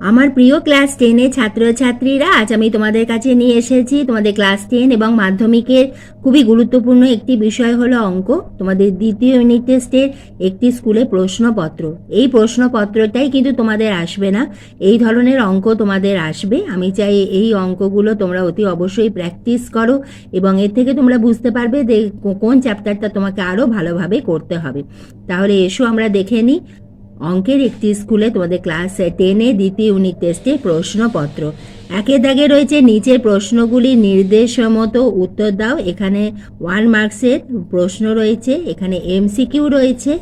আমার প্রিয় ক্লাস টেনের ছাত্রছাত্রীরা, আজ আমি তোমাদের কাছে নিয়ে এসেছি তোমাদের ক্লাস টেন এবং মাধ্যমিকের খুবই গুরুত্বপূর্ণ একটি বিষয় হলো অঙ্ক। তোমাদের দ্বিতীয় ইউনিট টেস্টের একটি স্কুলে প্রশ্নপত্র। এই প্রশ্নপত্রটাই কিন্তু তোমাদের আসবে না। এই ধরনের অঙ্ক তোমাদের আসবে। আমি চাই এই অঙ্কগুলো তোমরা অতি অবশ্যই প্র্যাকটিস করো এবং এর থেকে তোমরা বুঝতে পারবে যে কোন চ্যাপ্টারটা তোমাকে আরও ভালোভাবে করতে হবে। তাহলে এসো আমরা দেখে নিই। অঙ্কের একটি স্কুলে তোমাদের ক্লাস টেনে দ্বিতীয় ইউনিট টেস্টে প্রশ্নপত্র। একে দাগে রয়েছে নিচের প্রশ্নগুলি নির্দেশ মতো উত্তর দাও। এখানে ওয়ান মার্কসের প্রশ্ন রয়েছে, এখানে এমসিকিউ রয়েছে।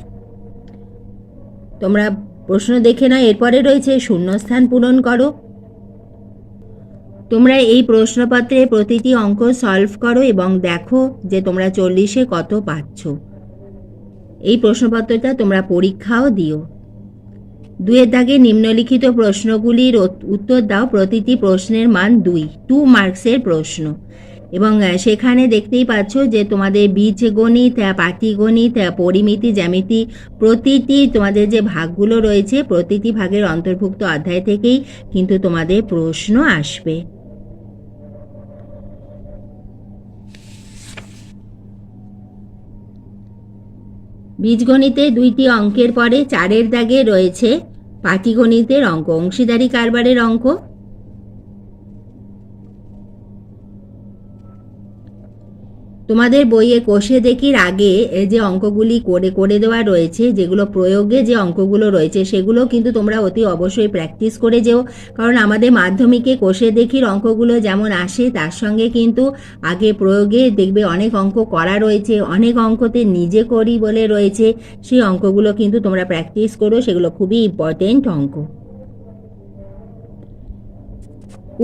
তোমরা প্রশ্ন দেখে নাও, এরপরে রয়েছে শূন্যস্থান পূরণ করো। তোমরা এই প্রশ্নপত্রে প্রতিটি অঙ্ক সলভ করো এবং দেখো যে তোমরা চল্লিশে কত পাচ্ছ। এই প্রশ্নপত্রটা তোমরা পরীক্ষাও দিও। দুয়ের দাগে নিম্নলিখিত প্রশ্নগুলির উত্তর দাও প্রতিটি প্রশ্নের মান দুই, টু মার্কসের প্রশ্ন। এবং সেখানে দেখতেই পাচ্ছ যে তোমাদের বীজগণিত পাটিগণিত পরিমিতি, জ্যামিতি প্রতিটি তোমাদের যে ভাগগুলো রয়েছে প্রতিটি ভাগের অন্তর্ভুক্ত অধ্যায় থেকেই কিন্তু তোমাদের প্রশ্ন আসবে। বীজগণিতে দুইটি অঙ্কের পরে চারের দাগে রয়েছে পাটিগণিতের অঙ্ক অংশীদারি কারবারের অঙ্ক তোমাদের বইয়ে কোষে দেখির আগে যে অঙ্কগুলি করে করে দেওয়া রয়েছে, যেগুলো প্রয়োগে যে অঙ্কগুলো রয়েছে, সেগুলো কিন্তু তোমরা অতি অবশ্যই প্র্যাকটিস করে যেও। কারণ আমাদের মাধ্যমিকে কোষে দেখির অঙ্কগুলো যেমন আসে, তার সঙ্গে কিন্তু আগে প্রয়োগে দেখবে অনেক অঙ্ক করা রয়েছে, অনেক অঙ্কতে নিজে করি বলে রয়েছে। সেই অঙ্কগুলো কিন্তু তোমরা প্র্যাকটিস করো, সেগুলো খুবই ইম্পর্টেন্ট অঙ্ক।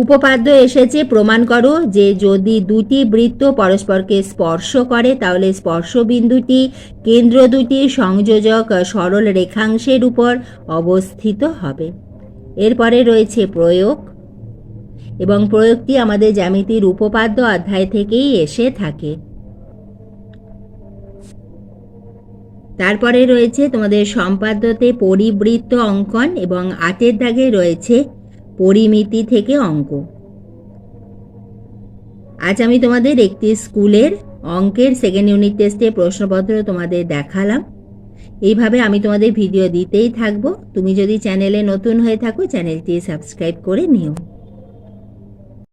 উপপাদ্য এসেছে, প্রমাণ করো যে যদি দুটি বৃত্ত পরস্পরকে স্পর্শ করে, তাহলে স্পর্শ বিন্দুটি কেন্দ্র দুটি সংযোজক সরল রেখাংশের উপর অবস্থিত হবে। এরপরে রয়েছে প্রয়োগ, এবং প্রয়োগটি আমাদের জ্যামিতির উপপাদ্য অধ্যায় থেকেই এসে থাকে। তারপরে রয়েছে তোমাদের সম্পাদ্যতে পরিবৃত্ত অঙ্কন, এবং আটের দাগে রয়েছে পরিমিতি থেকে অঙ্ক। আজ আমি তোমাদের একটি স্কুলের অঙ্কের সেকেন্ড ইউনিট টেস্টে প্রশ্নপত্র তোমাদের দেখালাম। এইভাবে আমি তোমাদের ভিডিও দিতেই থাকব। তুমি যদি চ্যানেলে নতুন হয়ে থাকো চ্যানেলটি সাবস্ক্রাইব করে নিও।